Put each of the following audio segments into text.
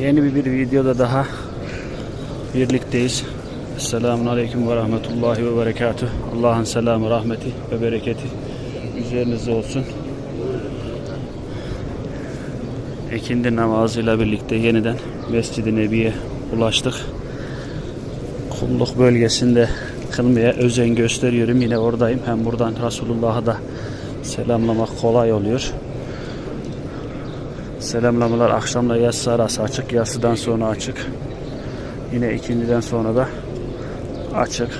Yeni bir, bir videoda daha birlikteyiz. Selamun Aleyküm ve Rahmetullahi ve Berekatuh. Allah'ın selamı, rahmeti ve bereketi üzerinize olsun. İkindi namazıyla birlikte yeniden Mescid-i Nebi'ye ulaştık. Kulluk bölgesinde kılmaya özen gösteriyorum. Yine oradayım. Hem buradan Resulullah'ı da selamlamak kolay oluyor. Selamlamalar akşamda yatsı arası açık. Yatsıdan sonra açık. Yine ikindiden sonra da açık.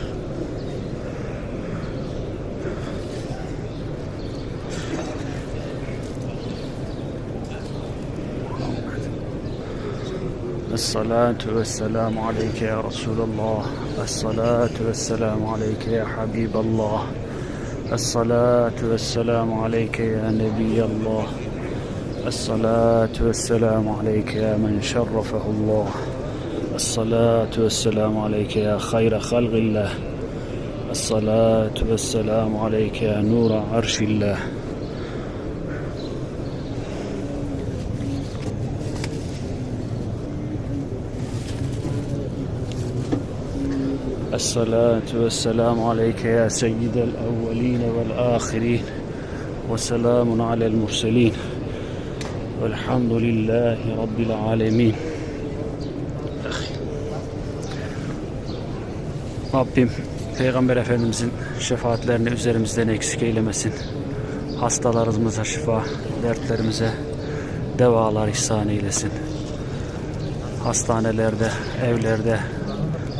Esselatu vesselamu aleyke ya Resulallah. Esselatu vesselamu aleyke ya Habiballah. Esselatu vesselamu aleyke ya Nebiyallah. الصلاة والسلام عليك يا من شرفه الله. الصلاة والسلام عليك يا خير خلق الله. الصلاة والسلام عليك يا نور عرش الله. الصلاة والسلام عليك يا سيد الأولين والآخرين. وسلام على المرسلين. والحمد لله رب العالمين أخي. Rabbim Peygamber Efendimizin şefaatlerini üzerimizden eksik eylemesin. Hastalarımıza şifa, dertlerimize devalar ihsan eylesin. Hastanelerde, evlerde,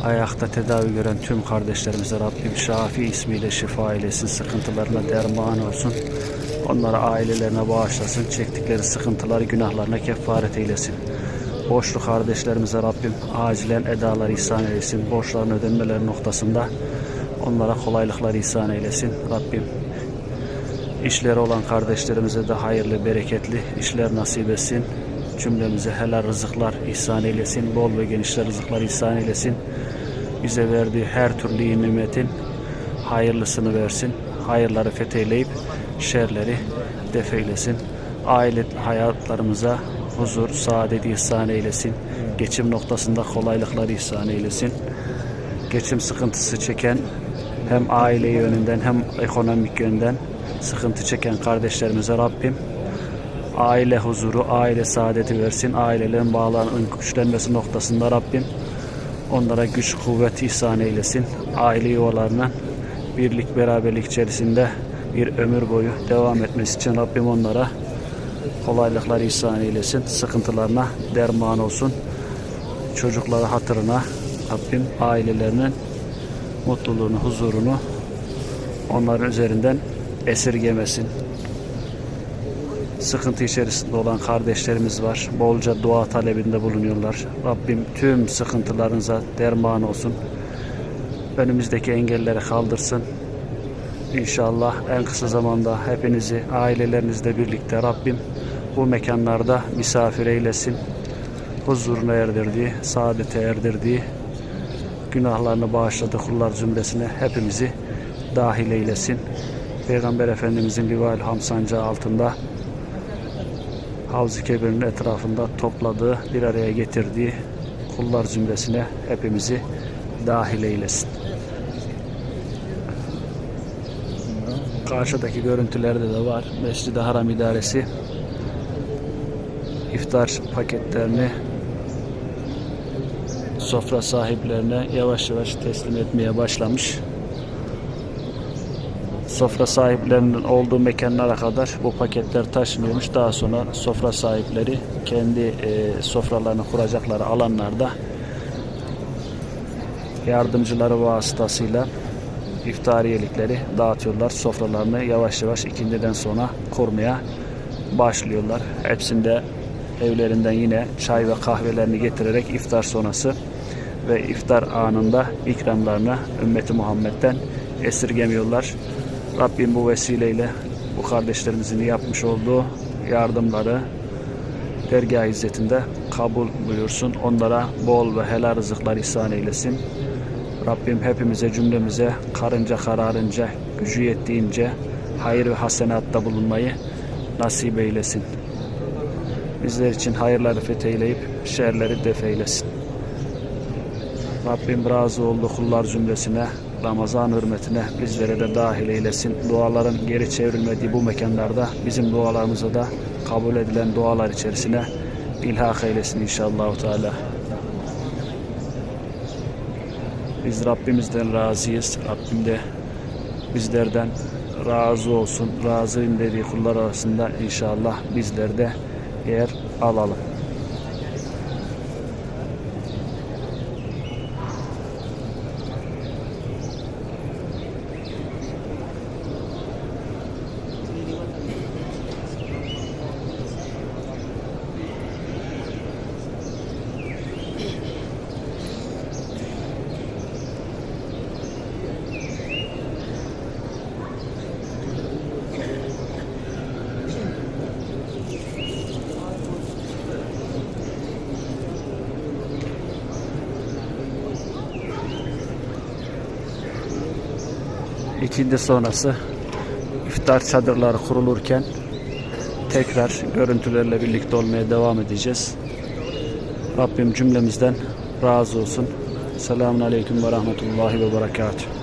ayakta tedavi gören tüm kardeşlerimize Rabbim Şafi ismiyle şifa eylesin. Sıkıntılarına derman olsun. Onlara ailelerine bağışlasın. Çektikleri sıkıntıları günahlarına kefaret eylesin. Borçlu kardeşlerimize Rabbim acilen edalar ihsan eylesin. Borçların ödenmeleri noktasında onlara kolaylıklar ihsan eylesin. Rabbim işleri olan kardeşlerimize de hayırlı, bereketli işler nasip etsin. Cümlemize helal rızıklar ihsan eylesin. Bol ve genişler rızıklar ihsan eylesin. Bize verdiği her türlü nimetin hayırlısını versin. Hayırları fetheyleyip şerleri defeylesin. Aile hayatlarımıza huzur, saadet ihsan eylesin. Geçim noktasında kolaylıklar ihsan eylesin. Geçim sıkıntısı çeken hem aile yönünden hem ekonomik yönden sıkıntı çeken kardeşlerimize Rabbim aile huzuru, aile saadeti versin. Ailelerin bağlarının güçlenmesi noktasında Rabbim onlara güç, kuvvet ihsan eylesin. Aile yuvalarına birlik, beraberlik içerisinde bir ömür boyu devam etmesi için Rabbim onlara kolaylıklar ihsan eylesin. Sıkıntılarına derman olsun. Çocukları hatırına Rabbim ailelerinin mutluluğunu, huzurunu onların üzerinden esirgemesin. Sıkıntı içerisinde olan kardeşlerimiz var. Bolca dua talebinde bulunuyorlar. Rabbim tüm sıkıntılarınıza derman olsun. Önümüzdeki engelleri kaldırsın. İnşallah en kısa zamanda hepinizi ailelerinizle birlikte Rabbim bu mekanlarda misafir eylesin. Huzuruna erdirdiği, saadete erdirdiği, günahlarını bağışladığı kullar cümlesine hepimizi dahil eylesin. Peygamber Efendimizin Livail Ham sancağı altında Havz-ı Kebir'in etrafında topladığı, bir araya getirdiği kullar cümlesine hepimizi dahil eylesin. Karşıdaki görüntülerde de var. Mescid-i Haram İdaresi iftar paketlerini sofra sahiplerine yavaş yavaş teslim etmeye başlamış. Sofra sahiplerinin olduğu mekanlara kadar bu paketler taşınıyormuş. Daha sonra sofra sahipleri kendi e, sofralarını kuracakları alanlarda yardımcıları vasıtasıyla iftariyelikleri dağıtıyorlar. Sofralarını yavaş yavaş ikindiden sonra kurmaya başlıyorlar. Hepsinde evlerinden yine çay ve kahvelerini getirerek iftar sonrası ve iftar anında ikramlarını ümmeti Muhammed'den esirgemiyorlar. Rabbim bu vesileyle bu kardeşlerimizin yapmış olduğu yardımları dergah izzetinde kabul buyursun. Onlara bol ve helal rızıklar ihsan eylesin. Rabbim hepimize cümlemize karınca kararınca gücü yettiğince hayır ve hasenatta bulunmayı nasip eylesin. bizler için hayırları fetheyleyip şerleri defeylesin. Rabbim razı oldu kullar cümlesine, Ramazan hürmetine bizlere de dahil eylesin. Duaların geri çevrilmediği bu mekanlarda bizim dualarımıza da kabul edilen dualar içerisine ilhak eylesin inşallah Teala. Biz Rabbimizden razıyız. Rabbim de bizlerden razı olsun. Razıyım dediği kullar arasında inşallah bizler de yer alalım. İkindi sonrası iftar çadırları kurulurken tekrar görüntülerle birlikte olmaya devam edeceğiz. Rabbim cümlemizden razı olsun. Selamun Aleyküm ve Rahmetullahi ve Berekatuhu.